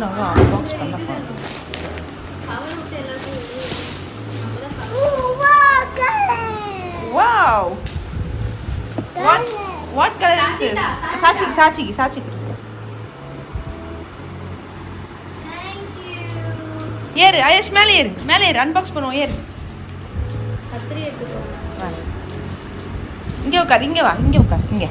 நான் அன்பாக்ஸ் பண்ண போகிறேன் wow what what colour is this சாச்சிக்கு சாச்சிக்கு சாச்சிக்கு ஏறு ஐயஷ் மேலே ஏறு மேலே ஏறு அன்பாக்ஸ் பண்ணுவோம் ஏறு வா. இங்கே உட்கார் இங்கே வா இங்கே உட்கார் இங்கே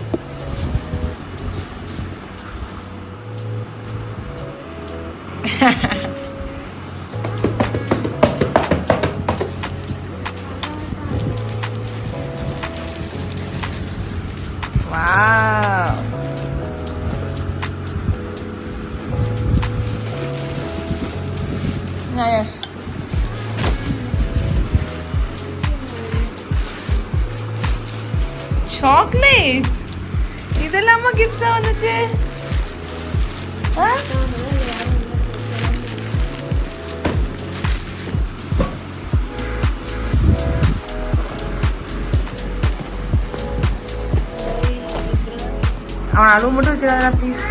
ஐயஷ் சாக்லேட் இதெல்லாமா கிஃப்ட்ஸா வந்துச்சு ஆ? அவன் அழுவு மட்டும் வச்சிடாதடா ப்ளீஸ்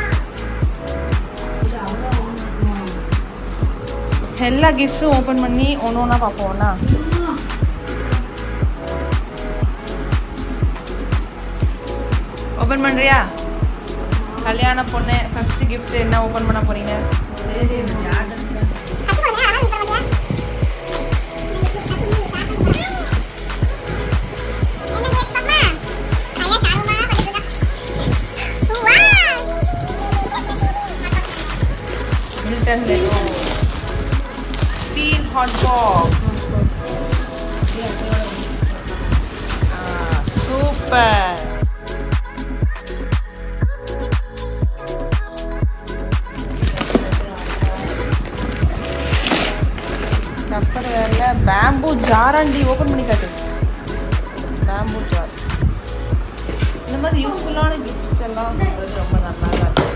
எல்லா கிஃப்ட்ஸும் ஓப்பன் பண்ணி ஒன்று ஒன்றா பார்ப்போம்னா ஓப்பன் பண்ணுறியா கல்யாண பொண்ணு ஃபஸ்ட்டு கிஃப்ட் என்ன ஓப்பன் பண்ண போகிறீங்க Milton 15 hot dogs. Ah, super. டப்பர் வேரில் பேம்பூ ஜாராண்டி ஓப்பன் பண்ணி காட்டு பேம்பூ ஜார் இந்த மாதிரி யூஸ்ஃபுல்லான கிஃப்ட்ஸ் எல்லாம் ரொம்ப நல்லா இருக்கும்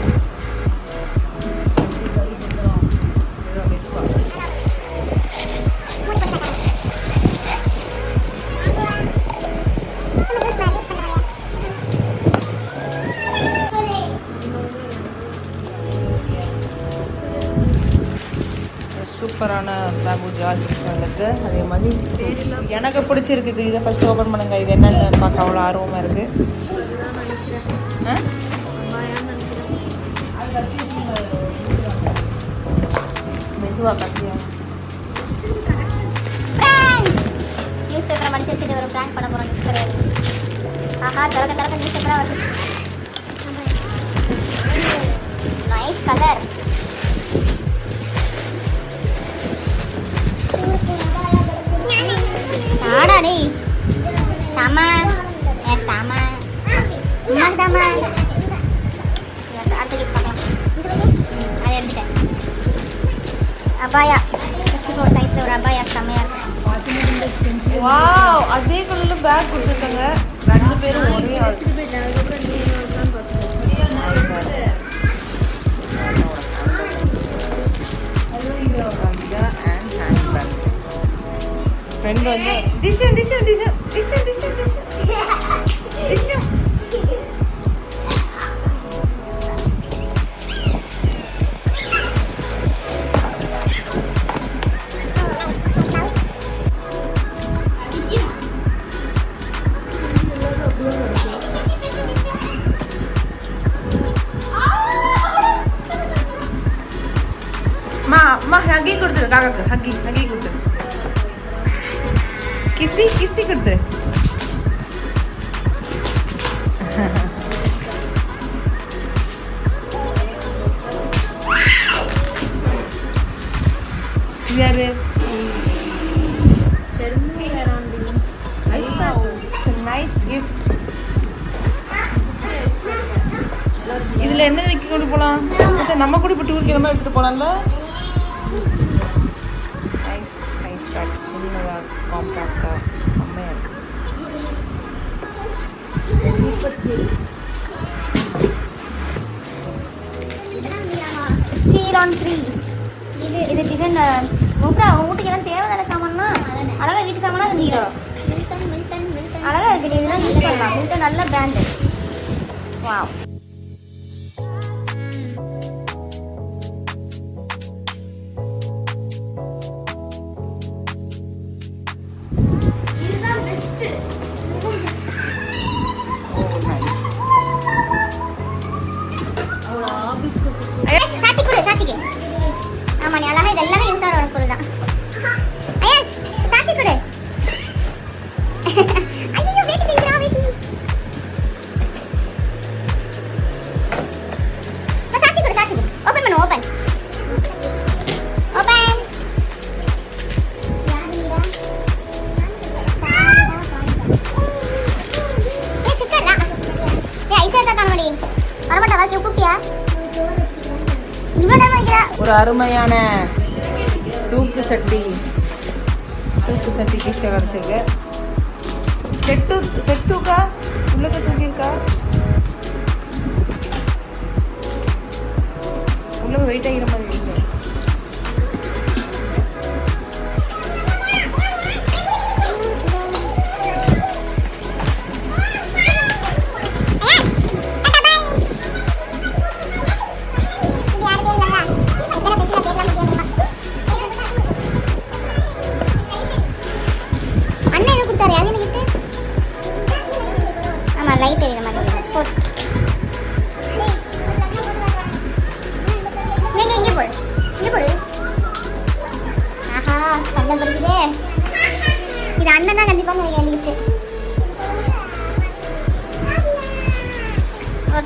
சூப்பரான பேம்பு ஜார் இருக்குது அதே மாதிரி எனக்கு பிடிச்சிருக்குது. இதை ஃபஸ்ட் ஓப்பன் பண்ணுங்க. இது என்னென்னு பார்க்க அவ்வளோ ஆர்வமாக இருக்கு. மெதுவாக மெதுவா கட்டியா நியூஸ் பேப்பரை மடிச்சு வச்சுட்டு ஒரு ப்ராங்க் பண்ண போகிறோம் நியூஸ் கிடையாது ஆஹா திறக்க திறக்க நியூஸ் பேப்பராக வருது. Nice colour ஆடா டேய் தாமா எஸ் தாமா உனக்கு தாமா Yes, அடுத்த gift பார்க்கலாம் அதை எடுத்துட்டேன் அபாயா ஃபிஃப்டி ஃபோர் சைஸில் ஒரு அபாயா செம்மையாக இருக்கும் வாவ் அதே கலர்ல பேக் கொடுத்துருக்காங்க ரெண்டு பேரும் ஒரே ஆள் ஃப்ரெண்ட் வந்து டிஷன் டிஷன் டிஷன் டிஷன் டிஷன் டிஷன் டிஷன் மா அம்மா ஹக்கி கொடுத்துரு காக்காக்கு ஹக்கி ஹக்கி கொடுத்துரு கிசி கிசி கொடுத்துரு. யாரு? நைஸ் கிஃப்ட் இதுல என்ன வைக்க கொண்டு போலாம்? நம்ம கூட இப்போ டூர் கிளம்ப எடுத்துட்டு போலாம்ல? நைஸ் நைஸ் பேக் சின்னதா காம்பேக்டா ஸ்டீல் ஆன் த்ரீ இது. இது டிஃபன் முஃப்ரா உன் வீட்டுக்கு எல்லாம் தேவைதான சாமான்னா அழகா வீட்டு சாமானா செஞ்சுக்கிறோம் அழகா இருக்கு இதெல்லாம் யூஸ் பண்ணலாம். மில்டன் நல்ல பிராண்டு வாவ் 哎呀 ஒரு அருமையான தூக்கு சட்டி. தூக்கு சட்டி கிஃப்ட் கிடச்சிருக்கு செட்டு செட்டுக்கா? உள்ளுக்கு தூக்கியிருக்கா? உள்ள weight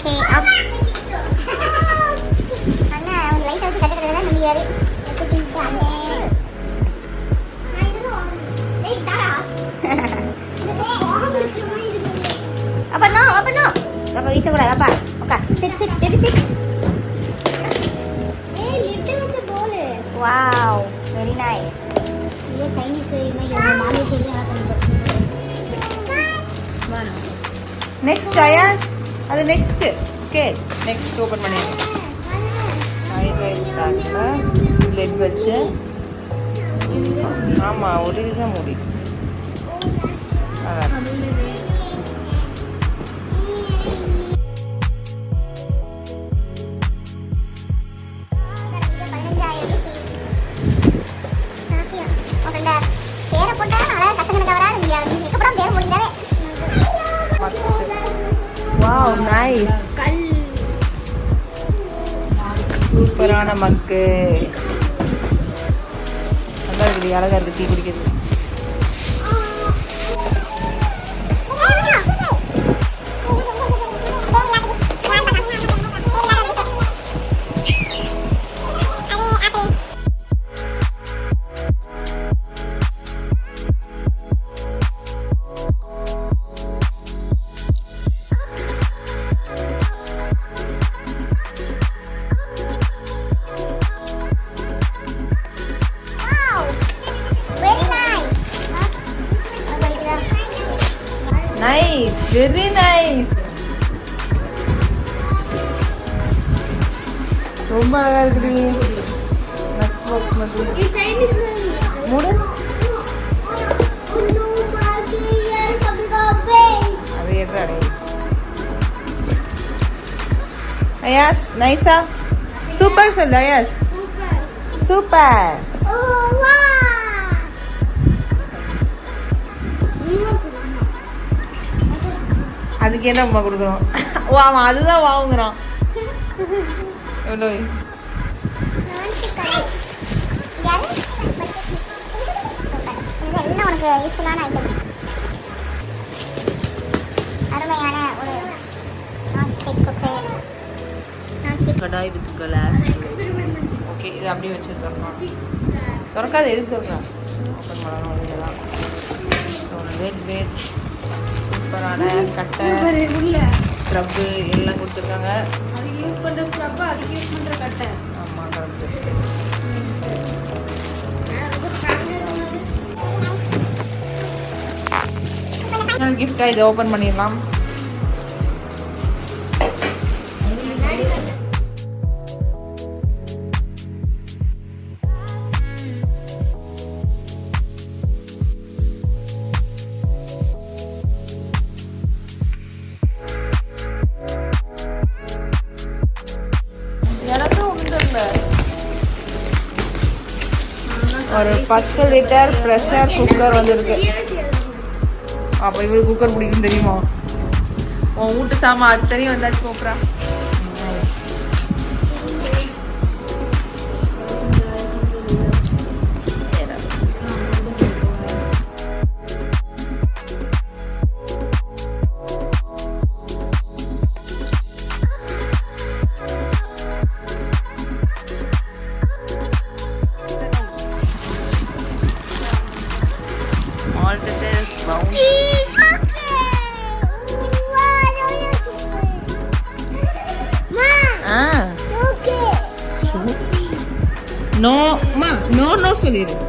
karena lagi apa no? Apa no? Apa bisa kurang? Apa? Oke sit sit. Baby sit. Wow very nice. ये चाइनीज में அது நெக்ஸ்ட்டு ஓகே நெக்ஸ்ட் ஓப்பன் பண்ணிடுறேன் ஹைலைட் பேக்கில் லெட் வச்சு. ஆமாம் ஒரு இதுதான் மூடி. அதான். வாவ் நைஸ் சூப்பரான மக்கு. நல்லா இருக்குது அழகா இருக்குது டீ குடிக்கிறது நைஸ் வெரி நைஸ் ரொம்ப அழகா இருக்குடி நட்ஸ் பாக்ஸ் மட்டும் மூடு அது ஏற்ற அடை அயாஷ் நைஸா சூப்பர் சொல்லு அயாஷ் சூப்பர் அதுக்கு என்ன அம்மா கொடுக்குறோம்? ஓ அவன் அதுதான் வாங்குறான் எவ்வளோ எல்லாம் உனக்கு யூஸ்ஃபுல்லான ஐட்டம்ஸ் அருமையான ஒரு nonstick cooker nonstick kadai with glass okay இது அப்படியே வச்சு திறக்கலாம் திறக்காது எதுக்கு திறக்கா? ஓப்பன் பண்ணணும் இதெல்லாம் வேத் சூப்பரான கட்டை ஸ்க்ரப்பு எல்லாம் கொடுத்துருக்காங்க. அது யூஸ் பண்ற ஸ்க்ரப் அதுக்கு யூஸ் பண்ற கட்டை. ஆமாம் கரெக்டு கிஃப்டாக இதை ஓப்பன் பண்ணிடலாம். பத்து லிட்டர் ப்ரெஷர் குக்கர் வந்திருக்கு. அப்போ இவரு குக்கர் பிடிக்கும் தெரியுமா? உன் வீட்டு சாமான் அது தெரியும் வந்தாச்சு cobra.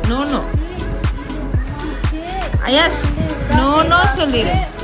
No, no. Ayash. No, no, Solire.